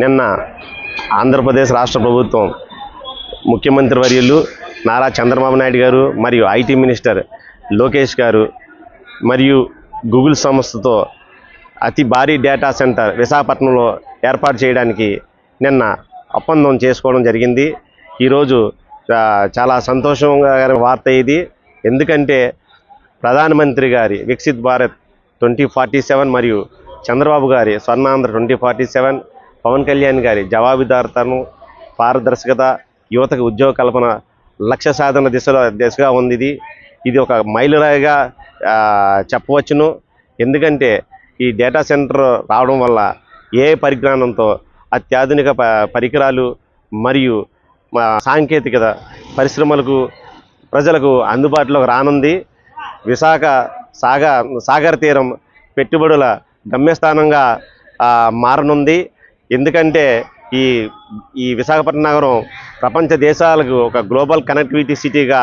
నిన్న ఆంధ్రప్రదేశ్ రాష్ట్ర ప్రభుత్వం ముఖ్యమంత్రి వర్యులు నారా చంద్రబాబు నాయుడు గారు మరియు ఐటీ మినిస్టర్ లోకేష్ గారు మరియు గూగుల్ సంస్థతో అతి భారీ డేటా సెంటర్ విశాఖపట్నంలో ఏర్పాటు చేయడానికి నిన్న ఒప్పందం చేసుకోవడం జరిగింది. ఈరోజు చాలా సంతోషంగా వార్త ఇది. ఎందుకంటే ప్రధానమంత్రి గారి Viksit Bharat twenty forty seven మరియు చంద్రబాబు గారి Swarnandhra twenty forty seven Pawan Kalyan గారి జవాబుదారితనం పారదర్శకత యువతకు ఉద్యోగ కల్పన లక్ష్య సాధన దిశలో దిశగా ఉంది ఇది. ఇది ఒక మైలురాయిగా చెప్పవచ్చును. ఎందుకంటే ఈ డేటా సెంటర్ రావడం వల్ల ఏ పరిజ్ఞానంతో అత్యాధునిక ప పరికరాలు మరియు సాంకేతికత పరిశ్రమలకు ప్రజలకు అందుబాటులోకి రానుంది. విశాఖ సాగ సాగర్ తీరం పెట్టుబడుల గమ్యస్థానంగా మారనుంది. ఎందుకంటే ఈ ఈ విశాఖపట్నం నగరం ప్రపంచ దేశాలకు ఒక గ్లోబల్ కనెక్టివిటీ సిటీగా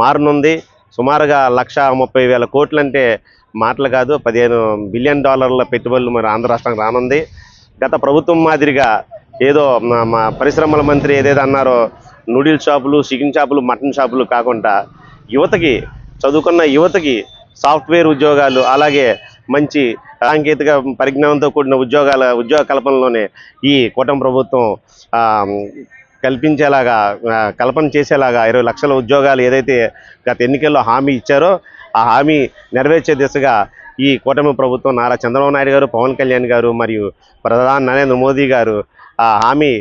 మారనుంది. సుమారుగా లక్ష ముప్పై వేల కోట్లంటే మాటలు కాదు పదిహేను బిలియన్ డాలర్ల పెట్టుబడులు మరి ఆంధ్ర రాష్ట్రానికి రానుంది. గత ప్రభుత్వం మాదిరిగా ఏదో మా పరిశ్రమల మంత్రి ఏదైతే అన్నారో నూడిల్ షాపులు చికెన్ షాపులు మటన్ షాపులు కాకుండా యువతకి చదువుకున్న యువతకి సాఫ్ట్వేర్ ఉద్యోగాలు అలాగే మంచి సాంకేతిక పరిజ్ఞానంతో కూడిన ఉద్యోగాల ఉద్యోగ కల్పనలోనే ఈ కూటమి ప్రభుత్వం కల్పించేలాగా కల్పన చేసేలాగా ఇరవై లక్షల ఉద్యోగాలు ఏదైతే గత ఎన్నికల్లో హామీ ఇచ్చారో ఆ హామీ నెరవేర్చే దిశగా ఈ కూటమి ప్రభుత్వం నారా చంద్రబాబు నాయుడు గారు పవన్ కళ్యాణ్ గారు మరియు ప్రధాని నరేంద్ర మోదీ గారు ఆ హామీ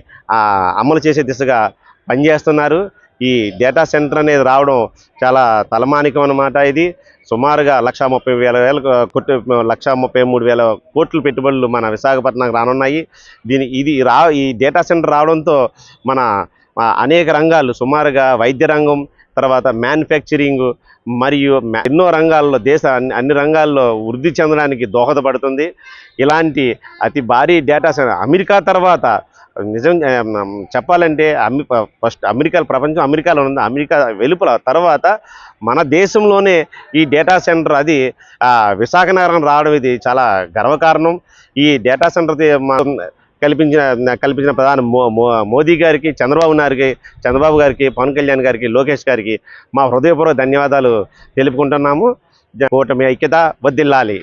అమలు చేసే దిశగా పనిచేస్తున్నారు. ఈ డేటా సెంటర్ అనేది రావడం చాలా తలమానికం అన్నమాట ఇది. సుమారుగా లక్ష ముప్పై వేల వేల కోట్లు లక్ష ముప్పై మూడు వేల కోట్ల పెట్టుబడులు మన విశాఖపట్నంకి రానున్నాయి. దీని ఇది రా ఈ డేటా సెంటర్ రావడంతో మన అనేక రంగాలు సుమారుగా వైద్య రంగం తర్వాత మ్యానుఫ్యాక్చరింగ్ మరియు ఎన్నో రంగాల్లో దేశ అన్ని అన్ని రంగాల్లో వృద్ధి చెందడానికి దోహదపడుతుంది. ఇలాంటి అతి భారీ డేటా సెంటర్ అమెరికా తర్వాత నిజం చెప్పాలంటే అమె ఫస్ట్ అమెరికా ప్రపంచం అమెరికాలో ఉంది. అమెరికా వెలుపల తర్వాత మన దేశంలోనే ఈ డేటా సెంటర్ అది విశాఖనగరం విశాఖ నగరం రావడం ఇది చాలా గర్వకారణం. ఈ డేటా సెంటర్ కల్పించిన కల్పించిన ప్రధాని మోదీ గారికి చంద్రబాబు నాయుడికి చంద్రబాబు గారికి పవన్ కళ్యాణ్ గారికి లోకేష్ గారికి మా హృదయపూర్వక ధన్యవాదాలు తెలుపుకుంటున్నాము. కూటమి ఐక్యత వద్దిల్లాలి